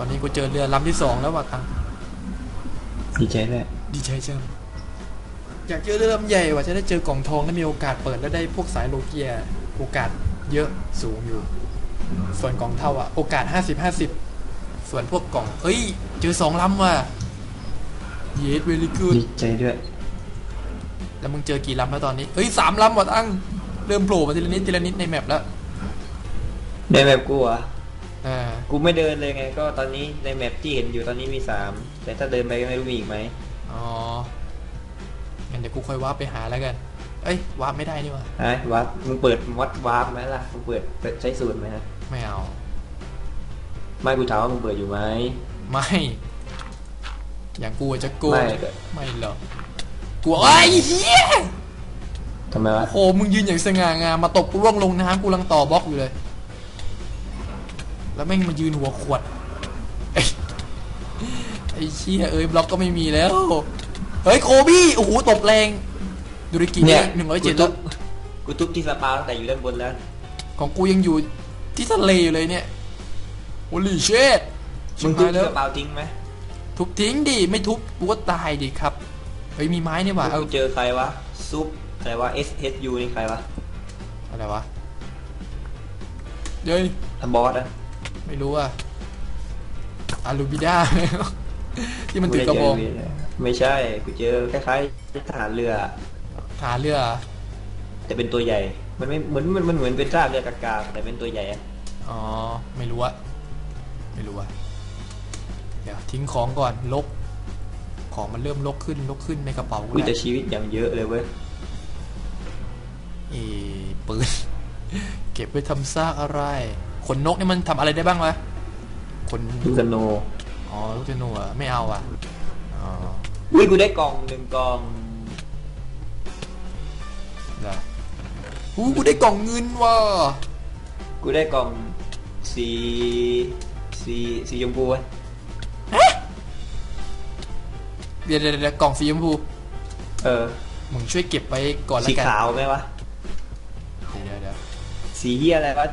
อนนี้กูเจอเรือลำที่สองแล้วว่ะตังดีใจด้วยดีใจจังอยากเจอเรือลำใหญ่ว่ะจะได้เจอกล่องทองและมีโอกาสเปิดแล้วได้พวกสายโลเกียโอกาสเยอะสูงอยู่ ส่วนกล่องเท่าอะโอกาสห้าสิบห้าสิบส่วนพวกกล่องเฮ้ย เจอสองลำว่ะเยสเวลี่กูดดีใจด้วย แล้วมึงเจอกี่ลำแล้วตอนนี้เฮ้ยสามลำว่ะตั้งเริ่มโผล่มาทีละนิดทีละนิดในแมปแล้ว ในแมปกูอะ อ่ากูไม่เดินเลยไง ก็ตอนนี้ในแมปที่เห็นอยู่ตอนนี้มีสามแต่ถ้าเดินไปก็ไม่รู้มีอีกไหมอ๋องั้นเดี๋ยวกูค่อยว้าร์ปไปหาแล้วกัน เอ้ยวาร์ปไม่ได้นี่ว่ะฮะวัดมึงเปิดวัดวาร์ปไหมล่ะมึงเปิดเปิดใช้สูตรไหมฮะไม่เอา ไม่กูถามว่ามึงเปิดอยู่ไหม ไม่ อย่างกูอะจะโกงไม่ ไม่หรอกกลัวไอ้เหี้ยทำไมวะโอ้โหมึงยืนอย่างสง่างามมาตบกูร่วงลงน้ำกูกำลังต่อบล็อกอยู่เลย แล้วแม่งมายืนหัวขวดไอ้ไอ้เชี่ยเอ้ยบล็อกก็ไม่มีแล้ว เฮ้ยโคบี้โอ้โหตบแรงดูดิกี่เนี่ยหนึ่งร้อยเจ็ดกูแล้ทุวบกูทุบที่สปาตั้งแต่อยู่ด้านบนแล้ว ของกูยังอยู่ที่ทะเลอยู่เลยเนี่ยโอลีเชดมึงทุบที่สปาทิ้งไหมทุบทิ้งดิไม่ทุบกูก็ตายดิครับเฮ้ยมีไม้นี่หว่าเอากูเจอใครวะซุปอะไรวะ S H U นี่ใครวะอะไรวะเย้ยทบอสอะ ไม่รู้อะอาลูบิด้า ที่มันถือกระบองไม่ใช่กูเจอคล้ายๆทหารเรือฐานเรือ แต่เป็นตัวใหญ่ มันไม่เหมือนมันมันเหมือนเป็นซากเรือกากาแต่เป็นตัวใหญ่อะอ๋อไม่รู้อะไม่รู้อะเดี๋ยวทิ้งของก่อนลก ของมันเริ่มลกขึ้นลกขึ้นในกระเป๋ากูกูแต่แล้วชีวิตอย่างเยอะเลยเว้ยเออปืนเก็บไว้ทำซากอะไร ขนนกนี่มันทำอะไรได้บ้างวะขนลูกสโนอ๋อลูกธนูเหรอะไม่เอาอะอ๋ออุ้ยกูได้กล่องหนึ่งกล่องเหรอหูกูได้กล่องเงินว่ะกูได้กล่องสีสีสีชมพูอะเดี๋ยวเดี๋ยวเดี๋ยวกล่องสีชมพูเออมึงช่วยเก็บไว้ก่อนละสีกันขาวไหมวะเดี๋ยวเดี๋ยวสีเฮียอะไรวะ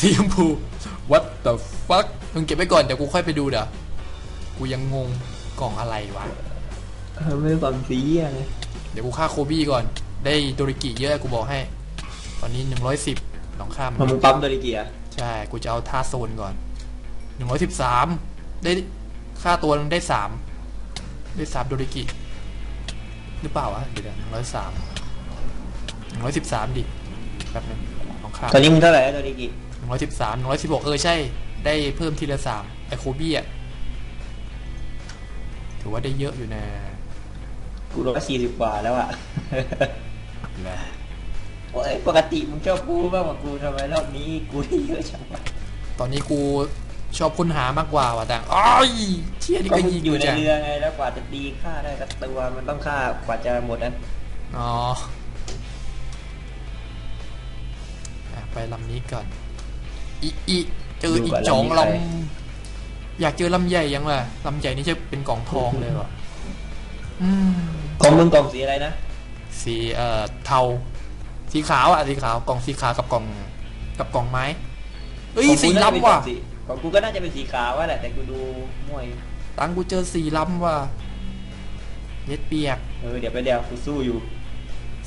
สีชมพู what the fuck มึงเก็บไว้ก่อนเดี๋ยวกูค่อยไปดูเดี๋ยวกูยังงงกล่องอะไรวะเออไม่ได้กล่องสีเฮียเลยเดี๋ยวกูฆ่าโคบี้ก่อน ได้โดริกิเยอะกูบอกให้ ตอนนี้หนึ่งร้อยสิบลองข้ามมันมึงปั๊มตัวดิเกียร์ใช่ กูจะเอาท่าโซนก่อนหนึ่งร้อยสิบสามได้ค่าตัวนึงได้สามได้สามโดริกิหรือเปล่าวะเดี๋ยวหนึ่งร้อยสามหนึ่งร้อยสิบสามดิแป๊บนึงลองข้ามตอนนี้มึงเท่าไหร่แล้วตัวดิเกียร์ห นึ่งร้อยสิบสามหนึ่งร้อยสิบหกเออใช่ ได้เพิ่มทีละสามไอโคบี้อะถือว่าได้เยอะอยู่นะกูร้อยสี่สิบกว่าแล้วอะแหละโอ้ยปกติมึงชอบกูบ้างกว่ากูทำไมรอบนี้กูได้เยอะจังวะตอนนี้กูชอบค้นหามากกว่าว่ะแต่อ้อยเชี่ยนี่ก็ก็มึงยิงอยู่ในจังเรือไงแล้วกว่าจะตีฆ่าได้กับตัวมันต้องฆ่ากว่าจะหมดนะอ๋ออะไปลำนี้ก่อน อีอีเจออีจองลำอยากเจอลำใหญ่ยังวะลำใหญ่นี่จะเป็นกล่องทองเลยวะอืมของมึงกล่องสีอะไรนะสีเอ่อเทา สีขาวอะสีขาวกล่องสีขาวกับกล่องกับกล่องไม้เอ้ยของกูสีน่าจะเป็นลำว่ะกล่องสีของกูก็น่าจะเป็นสีขาวว่าแหละแต่กูดูม่วยตังกูเจอสีลำว่ะเย็ดเปียกเออเดี๋ยวไปเดี๋ยวกูสู้อยู่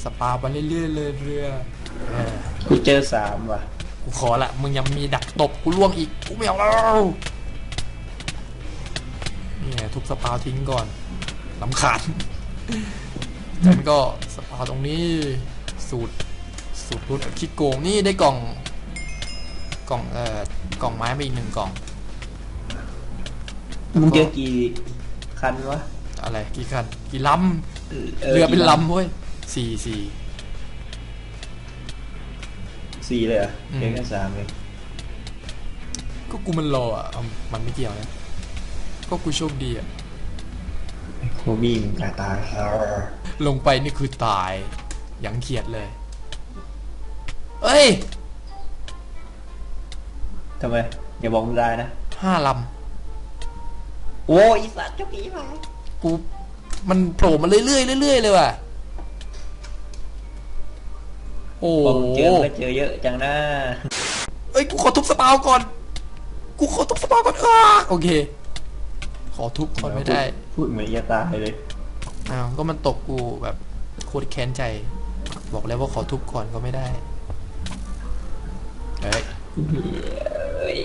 สปาไปเรื่อยๆเลยเรือเออกูเจอสามว่ะ กูขอละมึงยังมีดักตบกูล่วงอีกกูไม่เอาแล้วนี่ไงทุบสปาทิ้งก่อนลำขาดจากนั้นก็สปาตรงนี้สูตรสูตรรุดคิดโกงนี่ได้กล่องกล่องเอ่อกล่องไม้มาอีกหนึ่งกล่องมึงเจอกี่คันวะอะไรกี่คันกี่ลำเรือเป็นลำเว้ยสี่สี่ สี่เลยเหรออืมเจอแค่สามเลยก็กูมันรออะเอามันไม่เกี่ยวนะก็กูโชคดีอะโคบี้มึงกาตายลงไปนี่คือตาย ยังเขียดเลย เอ้ยทำไม อย่าบอกมึงได้นะ ห้าลโอ้ยอีสัตว์เจ้าผีมาำกูมันโผล่มาเรื่อยๆเรื่อยๆเลยว่ะ โอ้พอโหมึงเจอมึงก็เจอเยอะจังนะเอ้ยกูขอทุบสปาวก่อน กูขอทุบสปาก่อนอะโอเค ขอทุบก่อนไม่ได้ พูดเหมือนจะตายเลย อ้าว ก็มันตกกูแบบโคตรแค้นใจ บอกแล้วว่าขอทุบก่อนก็ไม่ได้เอ้ยเอ้ย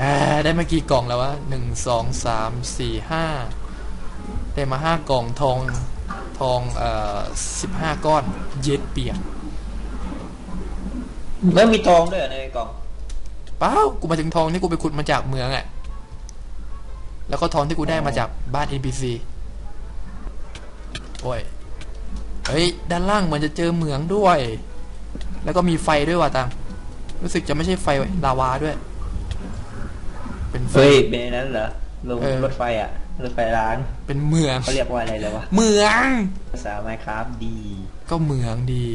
อ่าได้มากี่กล่องแล้ววะหนึ่งสองสามสี่ห้าได้มาห้ากล่องทองทองเอ่อสิบห้าก้อน เย็ดเปียก ไม่มีทองด้วยเหรอในกล่องเปล่ากูมาถึงทองที่กูไปขุดมาจากเมืองอะ่ะ แล้วก็ทองที่กูได้มาจากบ้าน NPC โอ้ย เฮ้ย ด้านล่างเหมือนจะเจอเหมืองด้วย แล้วก็มีไฟด้วยว่ะตัง รู้สึกจะไม่ใช่ไฟลาวาด้วย เป็นไฟ เฮ้ยเป็นอันนั้นเหรอลงเออ รถไฟอะ รถไฟร้างเป็นเมือง เขาเรียกว่าอะไรเลยวะเมือง ภาษาไมครับดี ก็เมืองดี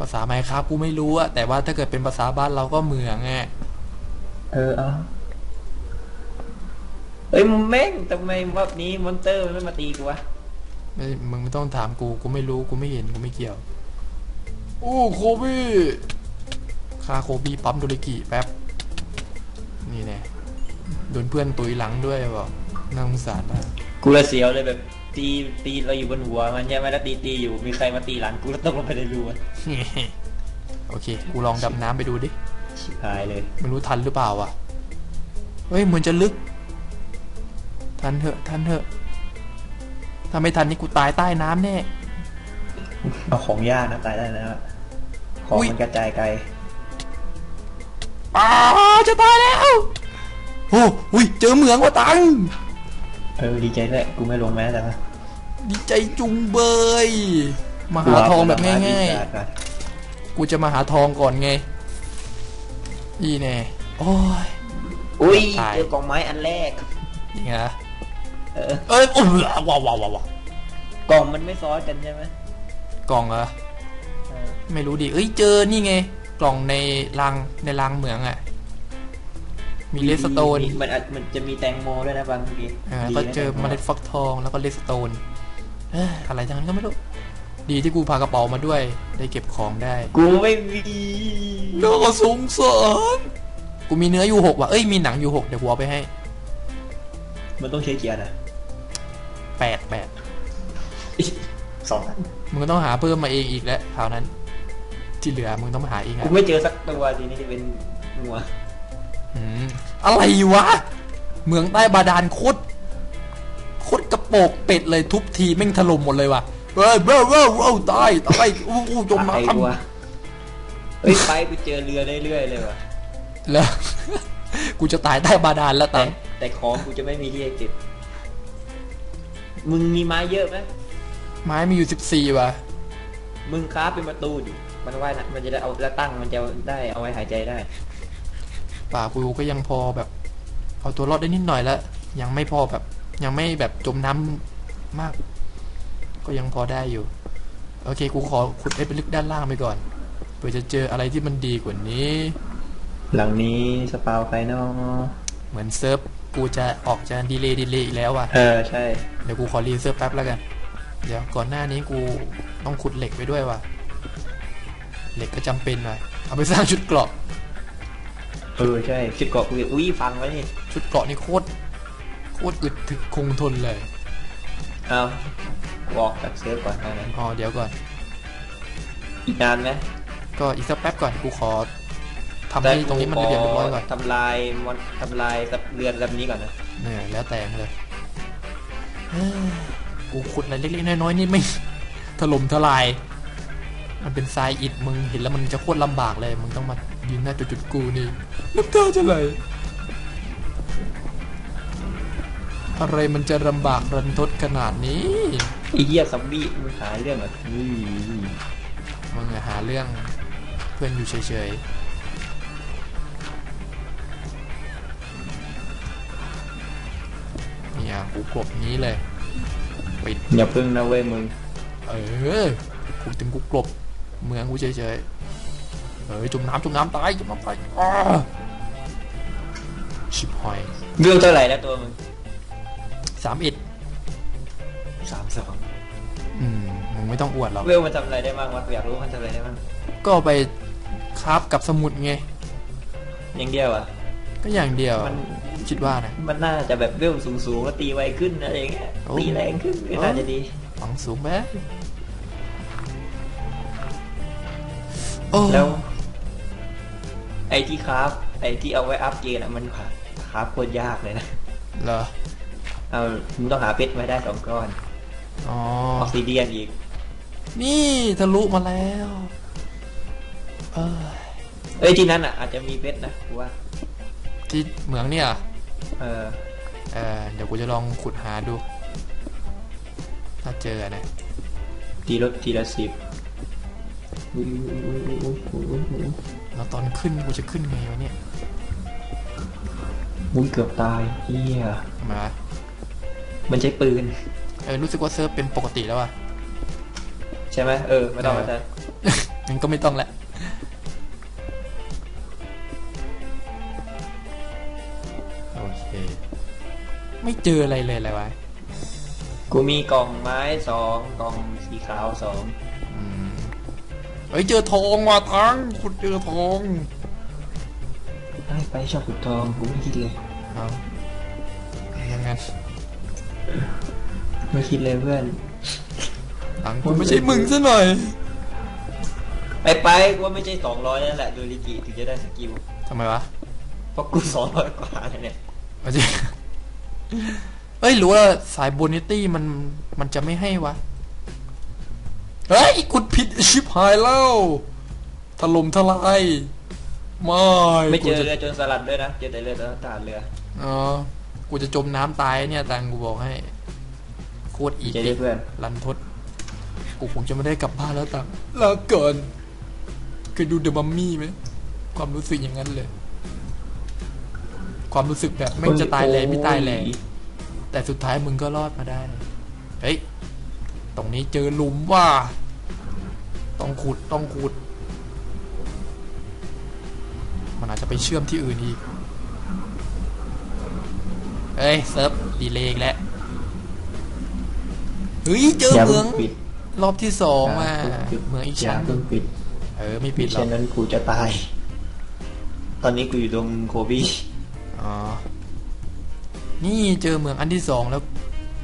ภาษาไมครับกูไม่รู้อะแต่ว่าถ้าเกิดเป็นภาษาบ้านเราก็เมืองไงเออเอาเฮ้ยมึงแม่งทำไมรอบนี้มอนเตอร์มันไม่มาตีกูวะไม่มึงไม่ต้องถามกูกูไม่รู้กูไม่เห็นกูไม่เกี่ยวโอ้โคบี้ค่าโคบี้ปั๊มโดริกิแป๊บนี่แน่โดนเพื่อนตุยหลังด้วยบอกน่าสงสารมากกูละเสียวเลยแบบ ตีตีเราอยู่บนหัวมันใช่ไหมแล้วตีตีอยู่มีใครมาตีหลังกูแล้วตกลงไปในรูอะโอเค กูลองดำน้ำไปดูดิชิบหายเลยไม่รู้ทันหรือเปล่าวะเฮ้ยเหมือนจะลึก ทันเถอะทันเถอะถ้าไม่ทันนี่กูตายใต้น้ำแน่เอาของยากนะตายได้นะของอุ๊ยมันกระจายไกลอ้าจะตายแล้วโอ้อุ้ยเจอเหมืองว่ะตัง เออดีใจด้วยกูไม่ลงแม้แต่ว่าดีใจจุงเบย มาหาทองแบบง่ายๆๆกูจะมาหาทองก่อนไงนี่แน่โอ้ยอุ้ยตายเจอกล่องไม้อันแรกนี่ไงเออเอ้ยโอ้ยว้าวว้าวว้าวว้าวกล่องมันไม่ซ้อนกันใช่ไหมกล่องเหรอเออไม่รู้ดิเอ้ยเจอนี่ไง กล่องในรังในรังเหมืองอะ่ะ มีเลสโตนมันอาจมันจะมีแตงโมด้วยนะบางทีอ่าดีก็นะเจอแตงโเมล็ดฟักทองแล้วก็เลสโตนเอ้ยอะไรจังนั้นก็ไม่รู้ ดีที่กูพากระเป๋ามาด้วย ได้เก็บของได้ กูไม่มีน่าสงสารกูมีเนื้ออยู่หกว่ะเอ้ยมีหนังอยู่หกเดี๋ยวกูเอาไปให้ มันต้องใช้เกียร์นะแปดแปดสองอันมึงก็ต้องหาเพิ่มมาเองอีกแล้วคราวนั้น ที่เหลือมึงต้องมาหาเองกูอะไม่เจอสักตัวทีนี้จะเป็นงัว อืมอะไรวะ เมืองใต้บาดาลโคตรโคตรกระโปกเป็ดเลยทุบทีแม่งถล่มหมดเลยว่ะเฮ้ยเว้ยเว้ยเว้ยตายตายอู้อู้จมตายน้ำกูวะเฮ้ยไปกูเจอเรือเรื่อยๆเลยว่ะแล้วกูจะตายใต้บาดาลแล้วแต่ตายแต่ของกูจะไม่มีที่จะเก็บมึงมีไม้เยอะไหมไม้มีอยู่สิบสี่ว่ะมึงค้าเป็นประตูดิมันว่ายนะมันจะได้เอาแล้วตั้งมันจะได้เอาไว้หายใจได้ ป่ากูก็ยังพอแบบ เอาตัวรอดได้นิดหน่อยแล้วยังไม่พอแบบ ยังไม่แบบจมน้ำมาก ก็ยังพอได้อยู่ โอเค กูขอขุดไอ้ไปลึกด้านล่างไปก่อนเพื่อจะเจออะไรที่มันดีกว่านี้ หลังนี้สปาวไฟนอลเหมือนเซิร์ฟกูจะออกจะดีเลย์ดีเลย์อีกแล้วว่ะเออใช่เดี๋ยวกูขอรีเซิร์ฟแป๊บแล้วกัน เดี๋ยวก่อนหน้านี้กูต้องขุดเหล็กไปด้วยว่ะเหล็กก็จำเป็นว่ะเอาไปสร้างชุดเกราะ เออใช่ชุดเกาะกูอุ้ยฟังไว้นี่ชุดเกราะนี่โคตรโคตรอึดถึกคงทนเลยเอาบอกจากเซิร์ฟก่อนเท่านั้นอ๋อเดี๋ยวก่อน อีกนานไหมก็อีกสักแป๊บก่อนกูขอทำให้ตรงนี้มันระเบียบเรียบร้อยก่อนทำลายมอนทำลายเรือนลำนี้ก่อนนะเนี่ยแล้วแต่งเลยเฮ้ยกูขุดอะไรเล็กๆน้อยๆนี่ไม่ถล่มทลาย มันเป็นทรายอิฐมึงเห็นแล้วมันจะโคตรลำบากเลยมึงต้องมา ยืนหน้าจุดๆกูนี่น้ำตาจะไหลอะไรมันจะลำบากรันทดขนาดนี้ไอ้เหี้ยซอมบี้มึงหาเรื่องเหรออุ้ยมึงอะหาเรื่องเพื่อนอยู่เฉยๆเนี่ยกูกลบนี้เลยปิดอย่าพึ่งนะเว้ยมึง เออกูถึงกูกลบเมืองกูเฉยๆ เออจมน้ำจมน้ำตายจมน้ำตายอ้าชิบหอยเรื่องเท่าไหร่แล้วตัวมึงสามเอ็ดสามสองอืมมึงไม่ต้องอวดหรอกเวลมันทำอะไรได้บ้างวะกูอยากรู้มันทำอะไรได้บ้างก็ไปคราฟกับสมุดไงอย่างเดียวอะก็อย่างเดียวมันคิดว่านะมันน่าจะแบบเวลสูงๆแล้วตีไวขึ้นอะไรอย่างเงี้ยโอ้ตีแรงขึ้นก็น่าจะดีหวังสูงแบ๊โอ้แล้ว ไอ้ที่คราฟไอ้ที่เอาไว้อัพเกรดอะมันคราฟโคตรยากเลยนะ เหรอ เอามึงต้องหาเพชรมาได้สองก้อนอ๋อ ออกซิเดียนอีก นี่ทะลุมาแล้ว เออเอ้ยที่นั้นอะอาจจะมีเพชรนะกูว่า ที่เหมืองเนี่ยเออ เออเดี๋ยวกูจะลองขุดหาดู ถ้าเจอนะ ทีละทีละสิบ แล้วตอนขึ้นกูจะขึ้นไงวะเนี่ยมุ้ยเกือบตายเฮียมามันใช้ปืน เออรู้สึกว่าเซิร์ฟเป็นปกติแล้วอะใช่ไหมเออไม่ต้องมาใช้งั้นก็ไม่ต้องละโอเค ไม่เจออะไรเลยอะไรวะ กูมีกล่องไม้สองกล่องสีขาวสองอืม เฮ้ยเจอทองว่ะทังขุดเจอทองไปไปชอบขุดทองกูไม่คิดเลยเอายังไงนไม่คิดเลยเพื่อนตังกูไม่ใช่มึงซะหน่อย ไปไปกูว่าไม่ใช่สองร้อยนั่นแหละโดริกิถึงจะได้สกิลทำไมวะเพราะกูสองร้อยกว่าแล้วเนี่ยเอาจริงเอ้ยหรือว่าสายโบนิตี้มันมันจะไม่ให้วะ เฮ้ยขุดผิดชิบหายแล้วถล่มทลายไม่ไม่เจอกูจะเรือจนสลัดด้วยนะ เจอแต่เรือตอนทหารเรือ อ๋อ กูจะจมน้ำตายเนี่ยตังกูบอกให้โคตรอีเจอได้เพื่อนรันทด กูคงจะไม่ได้กลับบ้านแล้วตังลาเกินเคยดูเดอะมัมมี่ไหม ความรู้สึกอย่างนั้นเลย ความรู้สึกแบบไม่งจะตายแรงไม่ตายแรงแต่สุดท้ายมึงก็รอดมาได้ เฮ้ยต รงนี้เจอหลุมว่า ต้องขุดต้องขุด มันอาจจะไปเชื่อมที่อื่นอีกเฮ้ยเซิร์ฟดีเลย์อีกแล้วเฮ้ยเจออย่าเหมืเพิ่องงปิดรอบที่สองอย่ามาเพิ่งปิดเหมืองอีกอย่าชั้นเพิ่งปิด เออไม่ปิดหรอกฉะนั้นกูจะตาย ตอนนี้กูอยู่ตรงโคบี้อ๋อ นี่เจอเหมืองอันที่สองแล้ว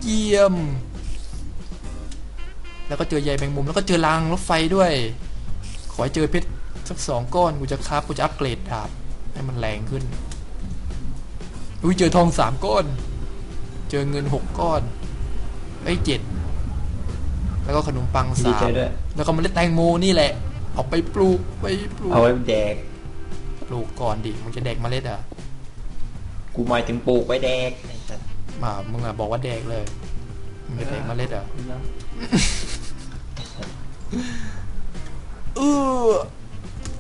เยี่ยม แล้วก็เจอใยแมงมุมแล้วก็เจอรางรถไฟด้วย ขอให้เจอเพชรสักสองก้อนกูจะคราฟกูจะอัปเกรดดาบให้มันแรงขึ้นอุ้ยเจอทองสามก้อน เจอเงินหกก้อนไอ้ยเจ็ดแล้วก็ขนมปังดีสาใจมด้วยแล้วก็เมล็ดแตงโมนี่แหละ เอาไปปลูกไปปลูกเอาไว้แดกปลูกก่อนดิมึงจะแดกเมล็ดอะกูหมายถึงปลูกไว้แดกไอ้สัตว์มามึงอะบอกว่าแดกเลย มึงจะแดกเมล็ดเหรอเออ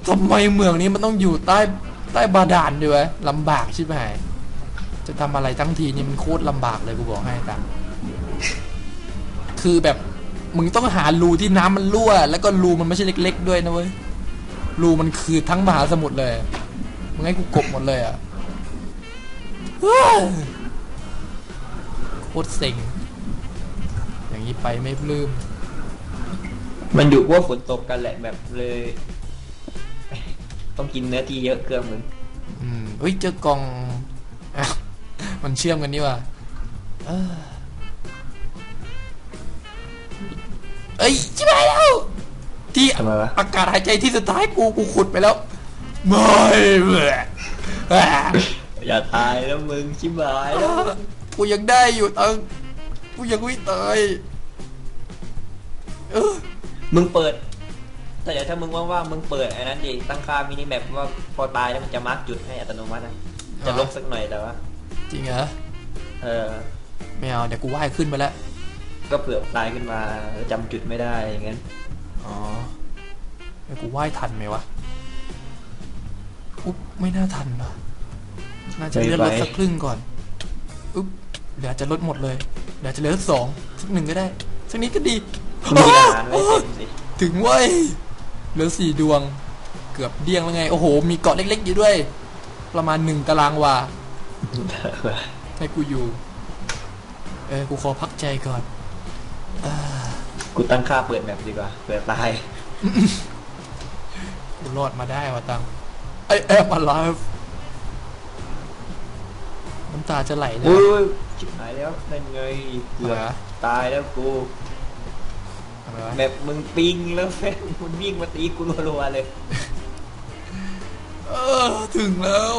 ทำไมเมืองนี้มันต้องอยู่ใต้ใต้บาดาลด้วยวะลำบากใช่ไหมจะทำอะไรทั้งทีนี่มันโคตรลำบากเลยกูบอกให้ตังคือแบบมึงต้องหารูที่น้ำมันรั่ว แล้วก็รูมันไม่ใช่เล็ก ๆ ด้วยนะเว้ยรูมันคือทั้งมหาสมุทรเลยมึงให้กูกบหมดเลยอะโคตรเซ็ง นี้ไปไม่ปลื้มมันอยู่ว่าฝนตกกันแหละแบบเลย ต้องกินเนื้อที่เยอะเกินมึงอืมเฮ้ยเจอกล่องอ้าวมันเชื่อมกันนี่ว่ะเออเอ้ยชิบหายแล้วที่ทำไมวะ อากาศหายใจที่สุดท้ายกูกูขุดไปแล้วไม่เบื่ออ่าอย่าตายแล้วมึงชิบหายแล้วกูยังได้อยู่ตังกูยังไม่ตายเออ มึงเปิด แต่เดี๋ยวถ้ามึงว่างๆมึงเปิดไอ้นั้นดิตั้งค่ามินิแมปว่าพอตายแล้วมันจะมาร์กจุดให้อัตโนมัตินะจะลบสักหน่อยแต่ว่า จริงเหรอ เออ ไม่เอาเดี๋ยวกูว่ายขึ้นไปแล้ว ก็เผื่อตายขึ้นมาแล้วจำจุดไม่ได้อย่างงั้น อ๋อแล้วกูว่ายทันไหมวะอุ๊บไม่น่าทันปะน่าจะเลื่อนรถสักครึ่งก่อนอุ๊บเดี๋ยวอาจจะลดหมดเลย เดี๋ยวอาจจะเหลือสักสองสักหนึ่งก็ได้ สักนิดก็ดี มีทหารไว้เต็มสิถึงเว้ยเหลือสี่ดวง เกือบเดี้ยงแล้วไง โอ้โห มีเกาะเล็ก ๆ อยู่ด้วย ประมาณหนึ่งตารางวา ให้กูอยู่ เออ กูขอพักใจก่อนกูตั้งค่าเปิดแมปดีกว่าเผื่อตายกูรอดมาได้ว่ะตัง I am alive น้ำตาจะไหลเลยอุ้ยชิบหายแล้วนั่นไงเกือบเหรอตายแล้วกูอะไรวะ แบบมึงปิงแล้วแฟนมึงวิ่งมาตีกูรัวๆเลย เออ ถึงแล้ว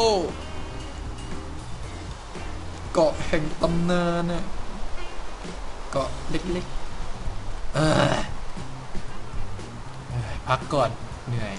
เกาะแห่งตำนานน่ะเกาะเล็กๆ เออเอ้ยพักก่อน เหนื่อย